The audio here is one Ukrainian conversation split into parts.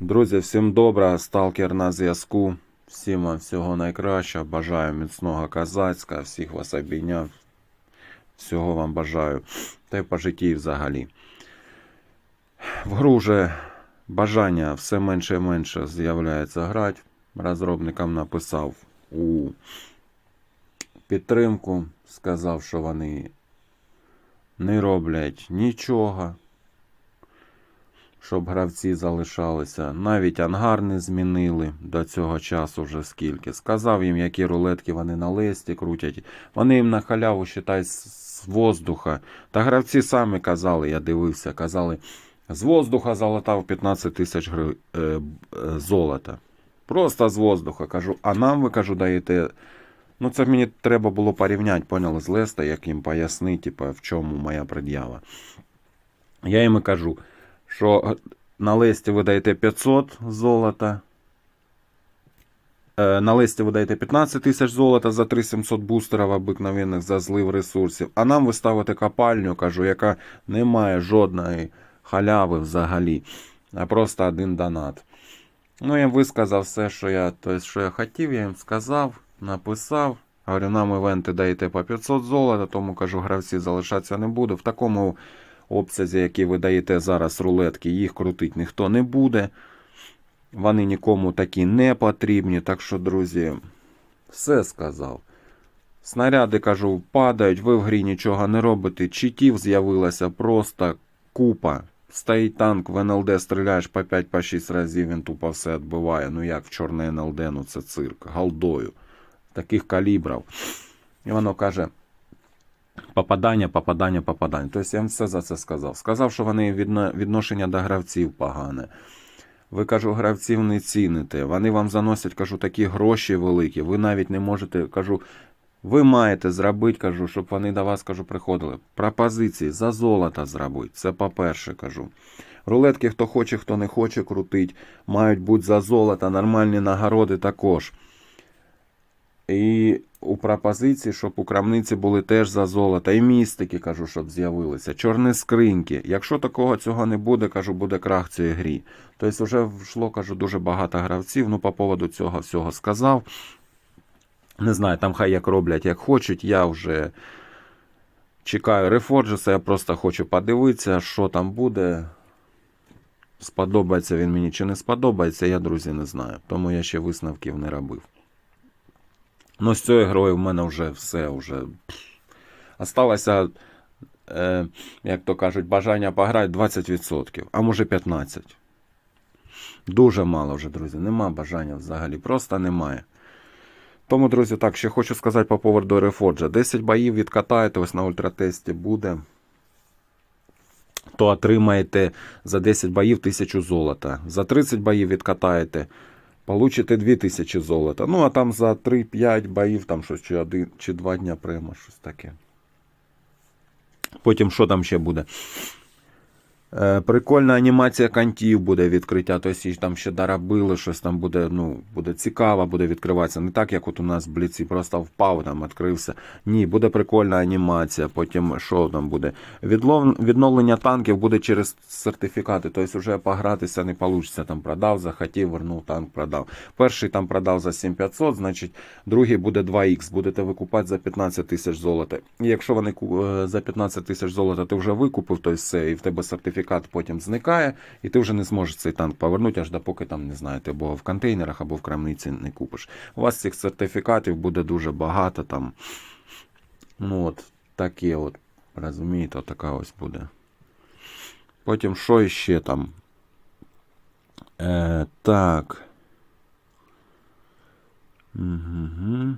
Друзі, всім добра, сталкер на зв'язку. Всім вам всього найкращого. Бажаю міцного казацька, всіх вас обійняв. Всього вам бажаю. Та й по житті взагалі. В гру вже бажання все менше і менше з'являється грати. Розробникам написав у підтримку, сказав, що вони не роблять нічого щоб гравці залишалися. Навіть ангар не змінили до цього часу вже скільки. Сказав їм, які рулетки вони на листі крутять. Вони їм на халяву считай, з воздуха. Та гравці самі казали, я дивився, казали, з воздуха залатав 15 тисяч гри... е, е, золота. Просто з воздуха кажу, а нам ви кажу, даєте. Ну, це мені треба було порівняти, поняли, з Леста, як їм пояснити, типу, в чому моя пред'ява. Я їм і кажу, що на листі ви даєте 500 золота. Е, На листі ви даєте 15 тисяч золота за 3700 бустерів обикновенних за злив ресурсів. А нам ви ставите копальню, кажу, яка не має жодної халяви взагалі, а просто один донат. Ну, я їм висказав все, що я, тобто, що я хотів, я їм сказав, написав. Говорю, нам івенти даєте по 500 золота, тому кажу, гравці залишатися не буду. В такому обсязі, які ви даєте зараз рулетки, їх крутить ніхто не буде. Вони нікому такі не потрібні. Так що, друзі, все сказав. Снаряди, кажу, падають, ви в грі нічого не робите. Читів з'явилася просто купа. Стоїть танк, в НЛД стріляєш по 5-6 разів, він тупо все відбиває. Ну як в чорне НЛД, ну це цирк, галдою. Таких калібрів. І воно каже: попадання, попадання, попадання. Тобто я їм все за це сказав. Сказав, що вони відношення до гравців погане. Ви кажу, гравців не ціните. Вони вам заносять, кажу, такі гроші великі. Ви навіть не можете, кажу, ви маєте зробити, кажу, щоб вони до вас кажу, приходили. Пропозиції за золото зробити. Це по-перше, кажу. Рулетки, хто хоче, хто не хоче крутить, мають бути за золото, нормальні нагороди також. І у пропозиції, щоб у крамниці були теж за золото. І містики, кажу, щоб з'явилися. Чорні скриньки. Якщо такого цього не буде, кажу, буде крах цієї грі. Тобто вже йшло, кажу, дуже багато гравців. Ну, по поводу цього всього сказав. Не знаю, там хай як роблять, як хочуть. Я вже чекаю рефорджеса, я просто хочу подивитися, що там буде. Сподобається він мені чи не сподобається, я, друзі, не знаю. Тому я ще висновків не робив. Ну, з цією грою в мене вже все. вже... Осталося, е, як то кажуть, бажання пограти 20%, а може 15%. Дуже мало вже, друзі. Нема бажання взагалі. Просто немає. Тому, друзі, так, ще хочу сказати по поводу Reforge. 10 боїв відкатаєте, ось на ультратесті буде. То отримаєте за 10 боїв 1000 золота. За 30 боїв відкатаєте, получите 2000 золота. Ну, а там за 3-5 боїв, там щось чи, один, чи 2 дня прямо щось таке. Потім що там ще буде? Е, прикольна анімація кантів буде відкриття. Тобто там ще доробили, щось там буде, ну, буде цікаво, буде відкриватися. Не так, як от у нас в бліці просто впав, там відкрився. Ні, буде прикольна анімація. Потім що там буде? Відлов... Відновлення танків буде через сертифікати. Тобто вже погратися не вийде. Там продав, захотів, вернув танк, продав. Перший там продав за 7500, значить другий буде 2х. Будете викупати за 15 тисяч золота. І якщо вони е, за 15 тисяч золота ти вже викупив, то все, і в тебе сертифікат потім зникає, і ти вже не зможеш цей танк повернути, аж допоки там не знаєте, або в контейнерах, або в крамниці не купиш. У вас цих сертифікатів буде дуже багато там. Ну от таке от, розумієте, така ось буде. Потім що іще там? Е, так. Угу.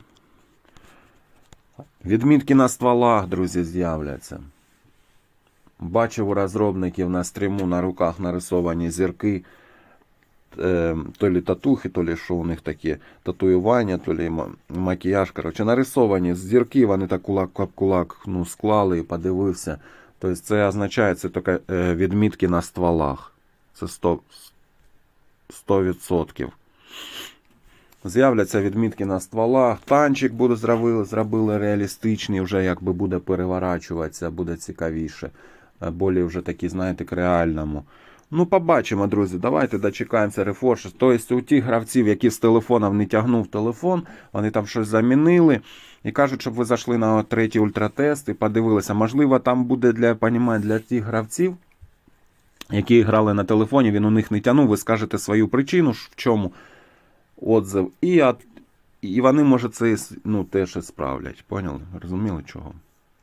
Відмітки на стволах, друзі, з'являться. Бачив у розробників на стріму на руках нарисовані зірки. Е, то лі татухи, то лі що у них такі татуювання, то лі макіяж. Коротше, нарисовані зірки, вони так кулак об кулак ну, склали і подивився. Тобто це означає, це таке е, відмітки на стволах. Це 100, 100%. З'являться відмітки на стволах. Танчик буде зробили, зробили реалістичний, вже якби буде переворачуватися, буде цікавіше. Болі вже такі, знаєте, к реальному. Ну, побачимо, друзі. Давайте дочекаємося рефорш. Тобто у тих гравців, які з телефоном не тягнув телефон, вони там щось замінили. І кажуть, щоб ви зайшли на третій ультратест і подивилися. Можливо, там буде для, понімаю, для тих гравців, які грали на телефоні, він у них не тягнув. Ви скажете свою причину, в чому отзив. І, і вони, може, це ну, теж справлять. Поняли? Розуміли чого?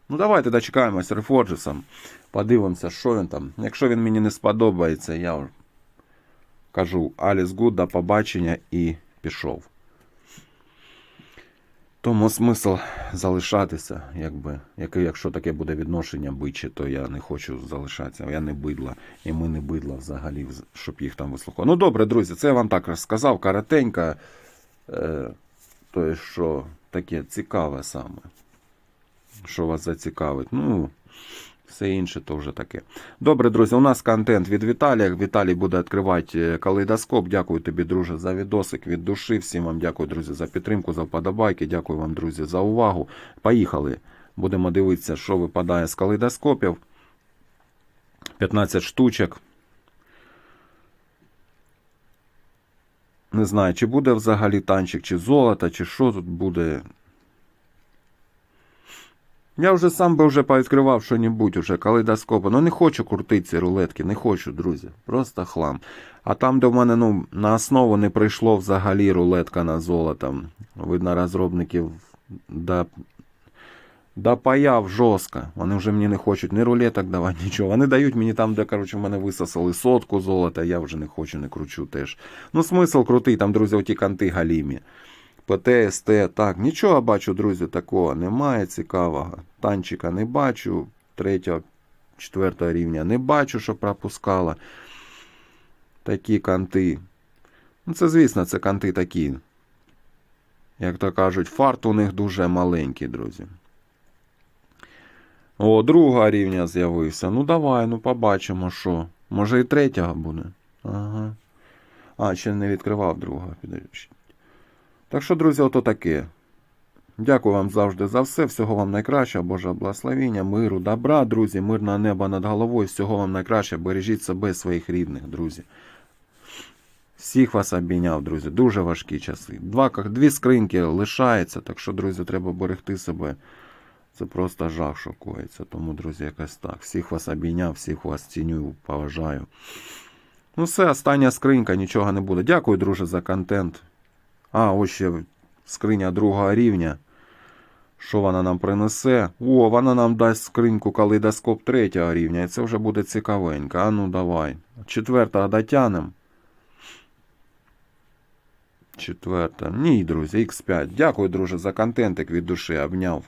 Ну, давайте дочекаємось рефорджесом. Подивимося, що він там. Якщо він мені не сподобається, я кажу Аліс Гуд, до побачення і пішов. Тому смисл залишатися, якби, яке, якщо таке буде відношення бичі, то я не хочу залишатися. Я не бидла, і ми не бидла взагалі, щоб їх там вислухали. Ну добре, друзі, це я вам так розказав, коротенько. Е, то що таке цікаве саме. Що вас зацікавить. Ну, все інше то вже таке. Добре, друзі, у нас контент від Віталія. Віталій буде відкривати е, калейдоскоп. Дякую тобі, друже, за відосик від душі. Всім вам дякую, друзі, за підтримку, за вподобайки. Дякую вам, друзі, за увагу. Поїхали. Будемо дивитися, що випадає з калейдоскопів. 15 штучок. Не знаю, чи буде взагалі танчик, чи золото, чи що тут буде. Я вже сам би вже повідкривав що-небудь уже калейдоскопи. Ну не хочу крутити ці рулетки, не хочу, друзі. Просто хлам. А там, де в мене ну, на основу не прийшло взагалі рулетка на золото. Видно, розробників да, допаяв жорстко. Вони вже мені не хочуть ні рулеток давати, нічого. Вони дають мені там, де, коротше, в мене висосали сотку золота, я вже не хочу, не кручу теж. Ну, смисл крутий, там, друзі, оті канти галімі. ПТ, СТ, так, нічого бачу, друзі, такого немає цікавого. Танчика не бачу, третього, четвертого рівня не бачу, що пропускала. Такі канти. Ну, це, звісно, це канти такі. Як то кажуть, фарт у них дуже маленький, друзі. О, другого рівня з'явився. Ну давай, ну побачимо, що. Може і третього буде. Ага. А, ще не відкривав другого. Підожди. Так що, друзі, ото таке. Дякую вам завжди за все. Всього вам найкращого, Божого благословіння, миру, добра, друзі, мирного неба над головою. Всього вам найкраще. Бережіть себе і своїх рідних, друзі. Всіх вас обійняв, друзі. Дуже важкі часи. Два, дві скриньки лишається, так що, друзі, треба берегти себе. Це просто жах шокується. Тому, друзі, якось так. Всіх вас обійняв, всіх вас ціню, поважаю. Ну все, остання скринька, нічого не буде. Дякую, друже, за контент. А, ось ще скриня другого рівня. Що вона нам принесе? О, вона нам дасть скриньку калейдоскоп третього рівня. І це вже буде цікавенько. А ну давай. Четвертого дотянем. Четверта. Ні, друзі, X5. Дякую, друже, за контентик від душі. Обняв.